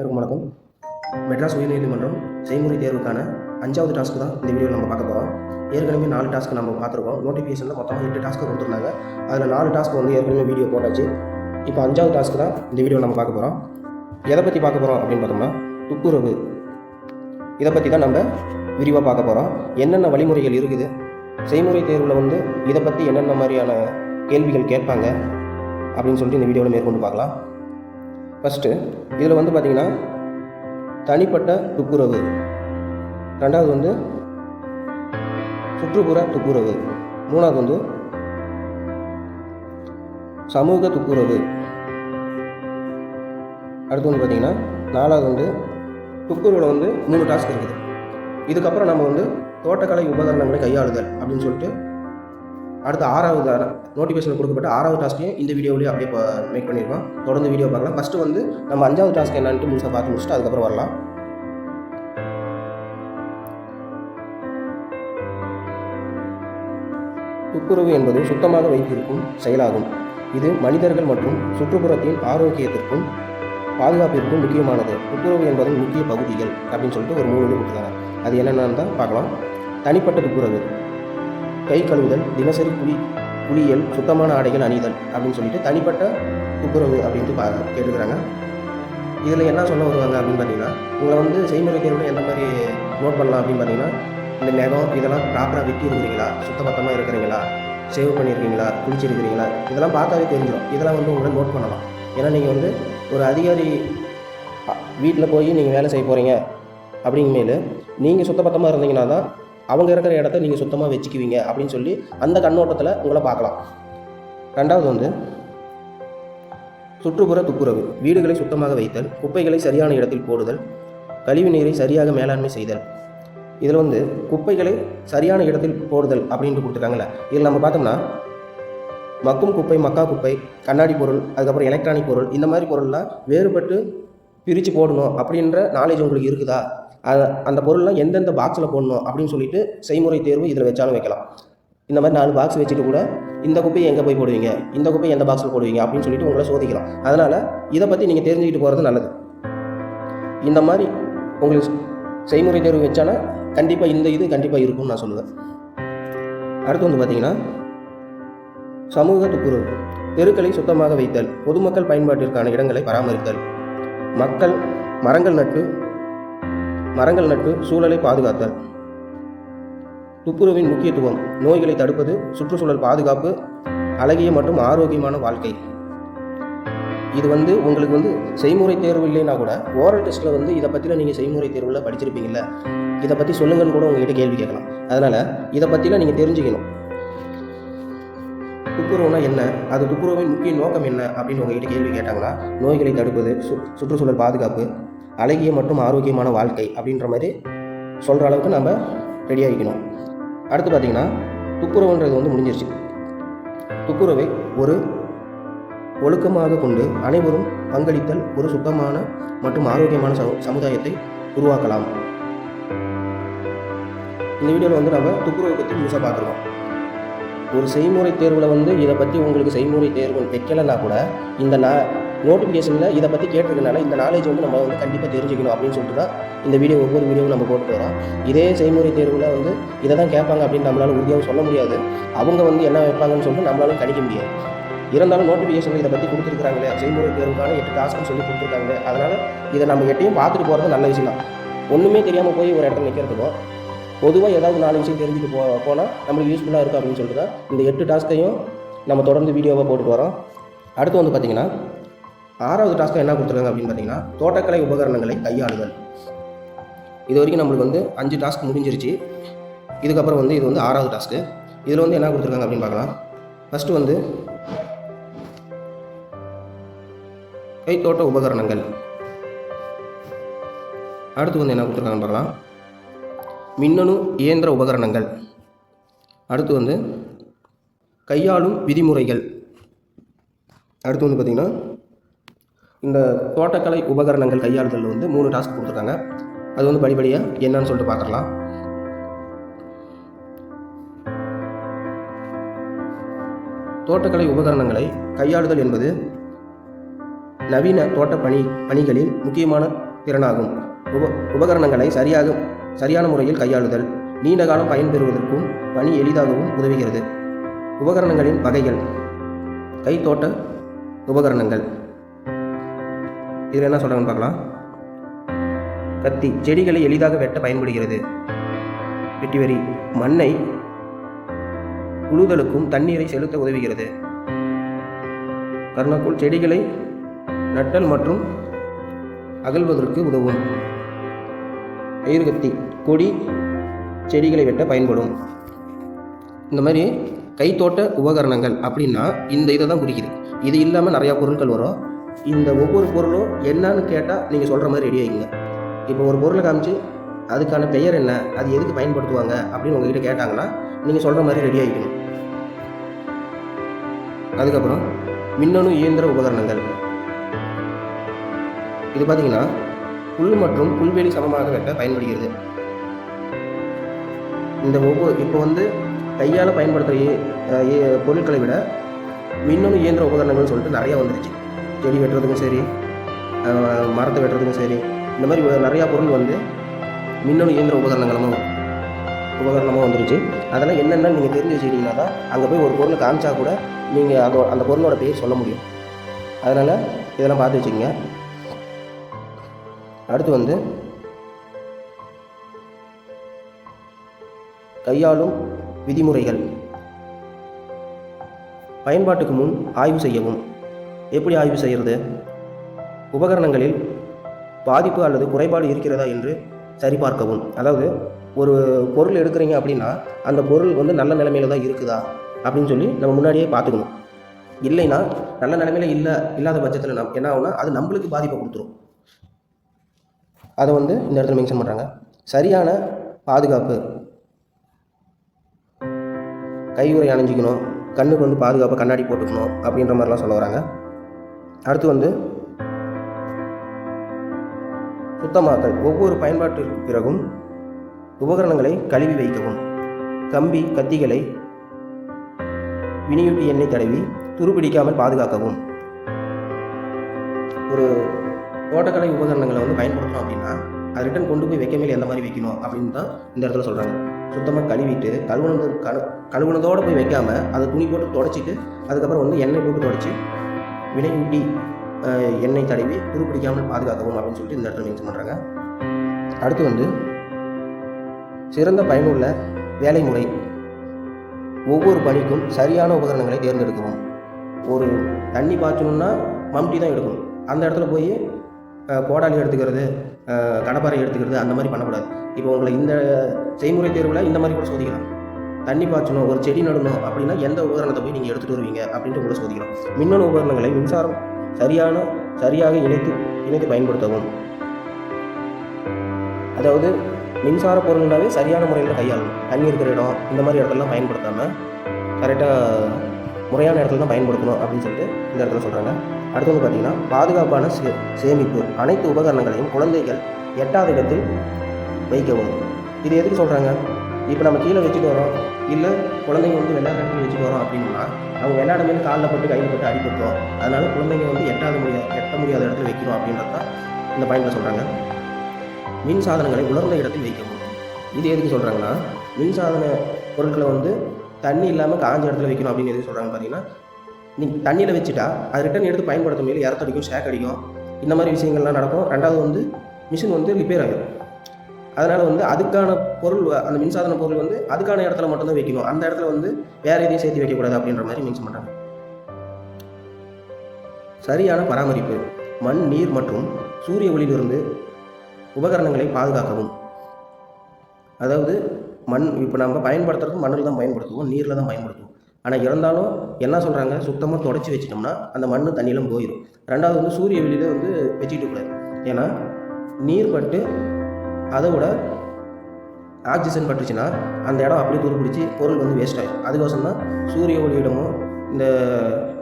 அனைவருக்கும் வணக்கம். மெட்ராஸ் உயர்நீதிமன்றம் செய்முறை தேர்வுக்கான அஞ்சாவது டாஸ்க்கு தான் இந்த வீடியோவில் நம்ம பார்க்க போகிறோம் ஏற்கனவே நாலு டாஸ்க் நம்ம பார்த்துருக்கோம். நோட்டிஃபிகேஷனில் மொத்தமாக எட்டு டாஸ்க்கு கொடுத்துருந்தாங்க. அதில் நாலு டாஸ்க் வந்து ஏற்கனவே வீடியோ போட்டாச்சு. இப்போ அஞ்சாவது டாஸ்க்கு தான் இந்த வீடியோ நம்ம பார்க்க போகிறோம் எதை பற்றி பார்க்க போகிறோம் அப்படின்னு பார்த்தோம்னா துப்புரவு. இதை பற்றி தான் நம்ம விரிவாக பார்க்க போகிறோம் என்னென்ன வழிமுறைகள் இருக்குது? செய்முறை தேர்வில் வந்து இதை பற்றி என்னென்ன மாதிரியான கேள்விகள் கேட்பாங்க? அப்படின்னு சொல்லிட்டு இந்த வீடியோவில் மேற்கொண்டு பார்க்கலாம். ஃபஸ்ட்டு இதில் வந்து பார்த்திங்கன்னா தனிப்பட்ட துப்புரவு. ரெண்டாவது வந்து சுற்றுப்புற துப்புரவு. மூணாவது வந்து சமூக துப்புரவு. அடுத்து வந்து பார்த்திங்கன்னா நாலாவது வந்து துப்புரவில் வந்து மூணு டாஸ்க் இருக்குது. இதுக்கப்புறம் நம்ம வந்து தோட்டக்கலை உபகரணங்களை கையாளுதல் அப்படின்னு சொல்லிட்டு அடுத்து ஆறாவது நோட்டிஃபிகேஷன் கொடுக்கப்பட்ட ஆறாவது டாஸ்க்கையும் இந்த வீடியோவிலேயே அப்படியே மேக் பண்ணியிருக்கோம் தொடர்ந்து வீடியோ பார்க்கலாம். ஃபஸ்ட்டு வந்து நம்ம அஞ்சாவது டாஸ்க் என்னான்ட்டு முழுசாக பார்த்து முடிச்சுட்டு அதுக்கப்புறம் வரலாம். துப்புரவு என்பது சுத்தமாக வைத்திருக்கும் செயலாகும். இது மனிதர்கள் மற்றும் சுற்றுப்புறத்தின் ஆரோக்கியத்திற்கும் பாதுகாப்பிற்கும் முக்கியமானது. துப்புரவு என்பதன் முக்கிய பகுதிகள் அப்படின்னு சொல்லிட்டு ஒரு மூணு இது கொடுத்துருக்காங்க. அது என்னென்னு தான் பார்க்கலாம். தனிப்பட்ட துப்புரவு. கை கழுவுதல் தினசரி குளி குளியல் சுத்தமான ஆடைகள் அணிதல் அப்படின்னு சொல்லிட்டு தனிப்பட்ட துப்புரவு அப்படின்ட்டு பா கேட்டுக்கிறாங்க இதில் என்ன சொல்ல வருவாங்க அப்படின்னு பார்த்தீங்கன்னா உங்களை வந்து செய்முறை எந்த மாதிரி நோட் பண்ணலாம் அப்படின்னு பார்த்தீங்கன்னா இந்த நகம் இதெல்லாம் ப்ராப்பராக வெட்டி இருக்கிறீங்களா சுத்தபத்தமாக இருக்கிறீங்களா? சேவ் பண்ணியிருக்கீங்களா குளிச்சிருக்கிறீங்களா? இதெல்லாம் பார்த்தாவே தெரிஞ்சிடும் இதெல்லாம் வந்து உங்களை நோட் பண்ணலாம். ஏன்னா நீங்கள் வந்து ஒரு அதிகாரி வீட்டில் போய் நீங்கள் வேலை செய்ய போகிறீங்க அப்படிங்குமேலு நீங்கள் சுத்தபத்தமாக இருந்தீங்கன்னா தான் அவங்க இருக்கிற இடத்த நீங்கள் சுத்தமாக வச்சுக்குவீங்க அப்படின்னு சொல்லி அந்த கண்ணோட்டத்தில் உங்களை பார்க்கலாம். ரெண்டாவது வந்து சுற்றுப்புற துப்புரவு. வீடுகளை சுத்தமாக வைத்தல் குப்பைகளை சரியான இடத்தில் போடுதல் கழிவு நீரை சரியாக மேலாண்மை செய்தல். இதில் வந்து குப்பைகளை சரியான இடத்தில் போடுதல் அப்படின்ட்டு கொடுத்துருக்காங்களே இதில் நம்ம பார்த்தோம்னா மக்கும் குப்பை மக்கா குப்பை கண்ணாடி பொருள் அதுக்கப்புறம் எலக்ட்ரானிக் பொருள் இந்த மாதிரி பொருள்லாம் வேறுபட்டு பிரித்து போடணும் அப்படின்ற நாலேஜ் உங்களுக்கு இருக்குதா? அந்த பொருள்லாம் எந்தெந்த பாக்ஸில் போடணும் அப்படின்னு சொல்லிட்டு செய்முறை தேர்வு இதில் வச்சாலும் வைக்கலாம். இந்த மாதிரி நாலு பாக்ஸ் வச்சுட்டு கூட இந்த குப்பையை எங்கே போய் போடுவீங்க? இந்த குப்பையை எந்த பாக்ஸில் போடுவீங்க? அப்படின்னு சொல்லிட்டு உங்களை சோதிக்கலாம். அதனால் இதை பற்றி நீங்கள் தெரிஞ்சுக்கிட்டு போகிறது நல்லது. இந்த மாதிரி உங்களுக்கு செய்முறை தேர்வு வச்சானா கண்டிப்பாக இந்த இது கண்டிப்பாக இருக்கும்னு நான் சொல்லுவேன். அடுத்து வந்து பார்த்தீங்கன்னா சமூக துப்புரவு தெருக்களை சுத்தமாக வைத்தல் பொதுமக்கள் பயன்பாட்டிற்கான இடங்களை பராமரித்தல் மக்கள் மரங்கள் நட்டு மரங்கள் நட்டு சூழலை பாதுகாத்தல் துப்புரவின் முக்கியத்துவம் நோய்களை தடுப்பது சுற்றுச்சூழல் பாதுகாப்பு அழகிய மற்றும் ஆரோக்கியமான வாழ்க்கை. இது வந்து உங்களுக்கு வந்து செய்முறை தேர்வு இல்லைன்னா கூட ஓரல் டெஸ்ட்டில் வந்து இதை பற்றிலாம் நீங்கள் செய்முறை தேர்வில் படிச்சிருப்பீங்கல்ல? இதை பற்றி சொல்லுங்கன்னு கூட உங்ககிட்ட கேள்வி கேட்கலாம். அதனால் இதை பற்றிலாம் நீங்கள் தெரிஞ்சுக்கணும். துப்புரவுனா என்ன? அது துப்புரவின் முக்கிய நோக்கம் என்ன? அப்படின்னு உங்ககிட்ட கேள்வி கேட்டாங்கன்னா நோய்களை தடுப்பது சு சுற்றுச்சூழல் பாதுகாப்பு அழகிய மற்றும் ஆரோக்கியமான வாழ்க்கை அப்படின்ற மாதிரி சொல்கிற அளவுக்கு நம்ம ரெடி ஆகிக்கணும் அடுத்து பார்த்திங்கன்னா துப்புரவுன்றது வந்து முடிஞ்சிருச்சு. துப்புரவை ஒரு ஒழுக்கமாக கொண்டு அனைவரும் பங்களித்தல் ஒரு சுத்தமான மற்றும் ஆரோக்கியமான சமு சமுதாயத்தை உருவாக்கலாம். இந்த வீடியோவில் வந்து நம்ம துப்புரவை பற்றி முழுசாக பார்த்துருக்கோம் ஒரு செய்முறை தேர்வில் வந்து இதை பற்றி உங்களுக்கு செய்முறை தேர்வு வைக்கலைன்னா கூட இந்த நான் நோட்டிஃபிகேஷனில் இதை பற்றி கேட்டிருக்கனால இந்த நாலேஜ் வந்து நம்ம வந்து கண்டிப்பாக தெரிஞ்சுக்கணும் அப்படின்னு சொல்லிட்டு தான் இந்த வீடியோ ஒவ்வொரு வீடியோவும் நம்ம போட்டு வரோம். இதே செய்முறை தேர்வில் வந்து இதை தான் கேட்பாங்க அப்படின்னு நம்மளால் உறுதியாக சொல்ல முடியாது. அவங்க வந்து என்ன வைப்பாங்கன்னு சொல்லிட்டு நம்மளாலும் கணிக்க முடியாது. இருந்தாலும் நோட்டிஃபிகேஷனில் இதை பற்றி கொடுத்துருக்காங்களே செய்முறை தேர்வுக்கான எட்டு டாஸ்க்னு சொல்லி கொடுத்துருக்காங்க அதனால் இதை நம்ம எட்டையும் பார்த்துட்டு போகிறது நல்ல விஷயம் தான். ஒன்றுமே தெரியாமல் போய் ஒரு இடத்துல நிற்கிறதுக்கும் பொதுவாக ஏதாவது நாலு விஷயம் தெரிஞ்சுட்டு போ போனால் நம்மளுக்கு யூஸ்ஃபுல்லாக இருக்கும் அப்படின்னு சொல்லிட்டு தான் இந்த எட்டு டாஸ்க்கையும் நம்ம தொடர்ந்து வீடியோவாக போட்டுட்டு வரோம். அடுத்து வந்து பார்த்திங்கன்னா ஆறாவது டாஸ்க்கு என்ன கொடுத்துருக்காங்க அப்படின்னு பார்த்தீங்கன்னா தோட்டக்கலை உபகரணங்களை கையாளுதல். இது வரைக்கும் நம்மளுக்கு வந்து அஞ்சு டாஸ்க் முடிஞ்சிருச்சு. இதுக்கப்புறம் வந்து இது வந்து ஆறாவது டாஸ்க்கு இதில் வந்து என்ன கொடுத்துருக்காங்க அப்படின்னு பார்க்கலாம். ஃபஸ்ட்டு வந்து கைத்தோட்ட உபகரணங்கள். அடுத்து வந்து என்ன கொடுத்துருக்காங்கன்னு பார்க்கலாம். மின்னணு இயந்திர உபகரணங்கள். அடுத்து வந்து கையாளும் விதிமுறைகள். அடுத்து வந்து பார்த்திங்கன்னா இந்த தோட்டக்கலை உபகரணங்கள் கையாளுதல் வந்து மூணு டாஸ்க் கொடுத்துருக்காங்க. அது வந்து படிப்படியாக என்னன்னு சொல்லிட்டு பார்க்கலாம் தோட்டக்கலை உபகரணங்களை கையாளுதல் என்பது நவீன தோட்ட பணி பணிகளில் முக்கியமான திறனாகும். உப உபகரணங்களை சரியாக சரியான முறையில் கையாளுதல் நீண்ட காலம் பயன்பெறுவதற்கும் பணி எளிதாகவும் உதவுகிறது. உபகரணங்களின் வகைகள் கைத்தோட்ட உபகரணங்கள். இதில் என்ன சொல்கிறாங்கன்னு பார்க்கலாம். கத்தி செடிகளை எளிதாக வெட்ட பயன்படுகிறது. வெட்டிவரி மண்ணை உழுதலுக்கும் தண்ணீரை செலுத்த உதவுகிறது. கர்ணக்குள் செடிகளை நட்டல் மற்றும் அகழ்வதற்கு உதவும். கயிறுகத்தி கொடி செடிகளை வெட்ட பயன்படும். இந்த மாதிரி கைத்தோட்ட உபகரணங்கள் அப்படின்னா இந்த இதை தான் குறிக்குது. இது இல்லாமல் நிறையா பொருட்கள் வரும். இந்த ஒவ்வொரு பொருளும் என்னன்னு கேட்டால் நீங்கள் சொல்கிற மாதிரி ரெடி ஆகிங்க இப்போ ஒரு பொருளை காமிச்சு அதுக்கான பெயர் என்ன அது எதுக்கு பயன்படுத்துவாங்க அப்படின்னு உங்ககிட்ட கேட்டாங்கன்னா நீங்கள் சொல்கிற மாதிரி ரெடி ஆகிக்கணும் அதுக்கப்புறம் மின்னணு இயந்திர உபகரணங்கள். இது பார்த்தீங்கன்னா புல் மற்றும் புல்வெளி சமமாக வெட்ட பயன்படுகிறது. இந்த ஒவ்வொரு இப்போ வந்து கையால் பயன்படுத்துகிற பொருட்களை விட மின்னணு இயந்திர உபகரணங்கள்னு சொல்லிட்டு நிறையா வந்துருச்சு. செடி வெட்டுறதுக்கும் சரி மரத்தை வெட்டுறதுக்கும் சரி இந்த மாதிரி நிறையா பொருள் வந்து மின்னணு இயந்திர உபகரணங்களும் உபகரணமாக வந்துருச்சு. அதெல்லாம் என்னென்னு நீங்கள் தெரிஞ்சு வச்சுக்கிட்டீங்கன்னா தான் அங்கே போய் ஒரு பொருளை காமிச்சா கூட நீங்கள் அதோ அந்த பொருளோட பேர் சொல்ல முடியும். அதனால் இதெல்லாம் பார்த்து வச்சுக்கோங்க. அடுத்து வந்து கையாளும் விதிமுறைகள். பயன்பாட்டுக்கு முன் ஆய்வு செய்யவும். எப்படி ஆய்வு செய்கிறது? உபகரணங்களில் பாதிப்பு அல்லது குறைபாடு இருக்கிறதா என்று சரிபார்க்கவும். அதாவது ஒரு பொருள் எடுக்கிறீங்க அப்படின்னா அந்த பொருள் வந்து நல்ல நிலைமையில் தான் இருக்குதா? அப்படின்னு சொல்லி நம்ம முன்னாடியே பார்த்துக்கணும். இல்லைன்னா நல்ல நிலைமையில் இல்லை இல்லாத பட்சத்தில் நம் என்ன ஆகும்னா அது நம்மளுக்கு பாதிப்பை கொடுத்துரும். அதை வந்து இந்த இடத்துல மென்ஷன் பண்ணுறாங்க சரியான பாதுகாப்பு. கையுறை அணிஞ்சிக்கணும். கண்ணுக்கு வந்து பாதுகாப்பாக கண்ணாடி போட்டுக்கணும் அப்படின்ற மாதிரிலாம் சொல்ல வராங்க. அடுத்து வந்து சுத்தமாக்கல். ஒவ்வொரு பயன்பாட்டிற்கு பிறகும் உபகரணங்களை கழுவி வைக்கவும். கம்பி கத்திகளை வினியூட்டி எண்ணெய் தடவி துருப்பிடிக்காமல் பாதுகாக்கவும். ஒரு தோட்டக்கலை உபகரணங்களை வந்து பயன்படுத்தணும் அப்படின்னா அது ரிட்டன் கொண்டு போய் வைக்க மேலே எந்த மாதிரி வைக்கணும் அப்படின்னு தான் இந்த இடத்துல சொல்கிறாங்க சுத்தமாக கழுவிட்டு கழுவுனது கழு கழுவுனதோடு போய் வைக்காமல் அதை துணி போட்டு தொடச்சிட்டு அதுக்கப்புறம் வந்து எண்ணெய் போட்டு தொடச்சி வினை ஊட்டி எண்ணெய் தடவி துருப்பிடிக்காமல் பாதுகாக்கவும் அப்படின்னு சொல்லிட்டு இந்த இடத்துல மென்ஷன் பண்ணுறாங்க அடுத்து வந்து சிறந்த பயனுள்ள வேலை முறை. ஒவ்வொரு பணிக்கும் சரியான உபகரணங்களை தேர்ந்தெடுக்கவும். ஒரு தண்ணி பாய்ச்சணும்னா மம்டி தான் எடுக்கணும். அந்த இடத்துல போய் கோடாலி எடுத்துக்கிறது கடப்பாறை எடுத்துக்கிறது அந்த மாதிரி பண்ணக்கூடாது. இப்போ உங்களை இந்த செய்முறை தேர்வில் இந்த மாதிரி கூட சோதிக்கலாம். தண்ணி பாய்ச்சணும் ஒரு செடி நடணும் அப்படின்னா எந்த உபகரணத்தை போய் நீங்கள் எடுத்துகிட்டு வருவீங்க அப்படின்ட்டு கூட சோதிக்கிறோம். மின்னணு உபகரணங்களை மின்சாரம் சரியான சரியாக இணைத்து இணைத்து பயன்படுத்தவும். அதாவது மின்சார பொருள்னாவே சரியான முறையில் கையாளணும். தண்ணி இருக்கிற இடம் இந்த மாதிரி இடத்துலலாம் பயன்படுத்தாமல் கரெக்டாக முறையான இடத்துல தான் பயன்படுத்தணும் அப்படின்னு சொல்லிட்டு இந்த இடத்துல சொல்கிறாங்க அடுத்து வந்து பார்த்திங்கன்னா பாதுகாப்பான சே சேமிப்பு. அனைத்து உபகரணங்களையும் குழந்தைகள் எட்டாவது இடத்தில் வைக்கவும். இது எதுக்கு சொல்கிறாங்க இப்போ நம்ம கீழே வச்சுட்டு வரோம். இல்லை குழந்தைங்க வந்து விளையாடுற இடத்துல வச்சுட்டு வரோம் அப்படின்னா அவங்க விளையாடும் போது காலில் போட்டு கையில் போட்டு அடிபட்டுரும். அதனால குழந்தைங்க வந்து எட்டாத முடியாது எட்ட முடியாத இடத்துல வைக்கணும் அப்படின்றது தான் இந்த பாயிண்டில் சொல்கிறாங்க மின் சாதனங்களை உலர்ந்த இடத்தில் வைக்கவும். இது எதுக்கு சொல்கிறாங்கன்னா மின் சாதன பொருட்களை வந்து தண்ணி இல்லாமல் காஞ்ச இடத்துல வைக்கணும் அப்படின்னு எதுக்கு சொல்கிறாங்க பார்த்தீங்கன்னா நீங்கள் தண்ணியில் வச்சுட்டா அது ரிட்டன் எடுத்து பயன்படுத்தும் மேலே இறத்தடிக்கும் ஷேக் அடிக்கும். இந்த மாதிரி விஷயங்கள்லாம் நடக்கும். ரெண்டாவது வந்து மிஷின் வந்து ரிப்பேர் ஆகிடும் அதனால் வந்து அதுக்கான பொருள் அந்த மின்சாதன பொருள் வந்து அதுக்கான இடத்துல மட்டும்தான் வைக்கணும். அந்த இடத்துல வந்து வேறு எதையும் சேர்த்து வைக்கக்கூடாது அப்படின்ற மாதிரி மென்ஷன் பண்ணுறாங்க சரியான பராமரிப்பு. மண் நீர் மற்றும் சூரிய ஒளியிலிருந்து உபகரணங்களை பாதுகாக்கவும். அதாவது மண் இப்போ நம்ம பயன்படுத்துறது மண்ணில் தான் பயன்படுத்துவோம் நீரில் தான் பயன்படுத்துவோம். ஆனால் இருந்தாலும் என்ன சொல்கிறாங்க சுத்தமாக தொடச்சி வச்சிட்டோம்னா அந்த மண் தண்ணியிலும் போயிடும் ரெண்டாவது வந்து சூரிய வெளியில் வந்து வச்சுக்கிட்டு கூடாது ஏன்னா நீர் பட்டு அதை விட ஆக்சிஜன் பட்டுச்சுன்னா அந்த இடம் அப்படியே துருப்பிடிச்சு பொருள் வந்து வேஸ்ட் ஆகிடும் அதுக்கோசரம் தான் சூரிய ஒளியிடமோ இந்த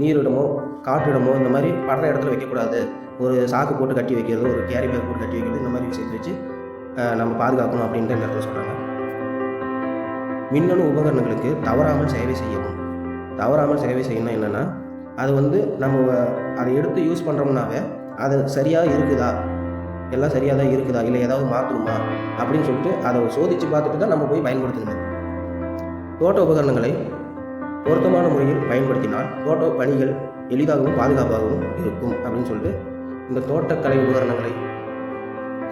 நீரிடமோ காற்றிடமோ இந்த மாதிரி படுற இடத்துல வைக்கக்கூடாது. ஒரு சாக்கு போட்டு கட்டி வைக்கிறது ஒரு கேரி பேக் போட்டு கட்டி வைக்கிறது இந்த மாதிரி விஷயத்தை வச்சு நம்ம பாதுகாக்கணும் அப்படின்ட்டு இந்த இடத்துல சொல்கிறாங்க மின்னணு உபகரணங்களுக்கு தவறாமல் சேவை செய்யவும். தவறாமல் சேவை செய்யணும் என்னென்னா அது வந்து நம்ம அதை எடுத்து யூஸ் பண்ணுறோம்னாவே அது சரியாக இருக்குதா? எல்லாம் சரியாக தான் இருக்குதா? இல்லை ஏதாவது மாற்றணுமா அப்படின்னு சொல்லிட்டு அதை சோதித்து பார்த்துட்டு தான் நம்ம போய் பயன்படுத்தணும். தோட்ட உபகரணங்களை பொருத்தமான முறையில் பயன்படுத்தினால் தோட்ட பணிகள் எளிதாகவும் பாதுகாப்பாகவும் இருக்கும் அப்படின்னு சொல்லிட்டு இந்த தோட்டக்கலை உபகரணங்களை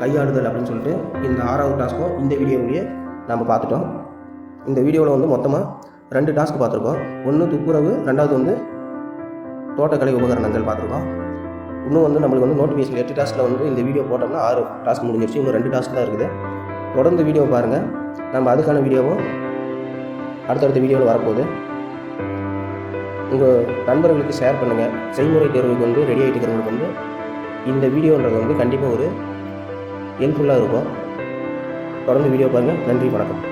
கையாளுதல் அப்படின்னு சொல்லிட்டு இந்த ஆறாவது டாஸ்க்கும் இந்த வீடியோவிலேயே நம்ம பார்த்துட்டோம். இந்த வீடியோவில் வந்து மொத்தமாக ரெண்டு டாஸ்க் பார்த்துருக்கோம். ஒன்று துப்புரவு ரெண்டாவது வந்து தோட்டக்கலை உபகரணங்கள் பார்த்துருக்கோம். இன்னும் வந்து நம்மளுக்கு வந்து நோட்டிஃபிகேஷன் எட்டு டாஸ்கில் வந்து இந்த வீடியோ போட்டோம்னா ஆறு டாஸ்க் முடிஞ்சிருச்சு. இன்னும் ரெண்டு டாஸ்க் தான் இருக்குது. தொடர்ந்து வீடியோ பாருங்கள் நம்ம அதுக்கான வீடியோவும் அடுத்தடுத்த வீடியோவில் வரப்போகுது. உங்கள் நண்பர்களுக்கு ஷேர் பண்ணுங்கள் செய்முறை தேர்வுக்கு வந்து ரெடி ஆகிட்டு இருக்கிறவங்களுக்கு வந்து இந்த வீடியோன்றது வந்து கண்டிப்பாக ஒரு ஹெல்ப்ஃபுல்லாக இருக்கும். தொடர்ந்து வீடியோ பாருங்கள் நன்றி வணக்கம்.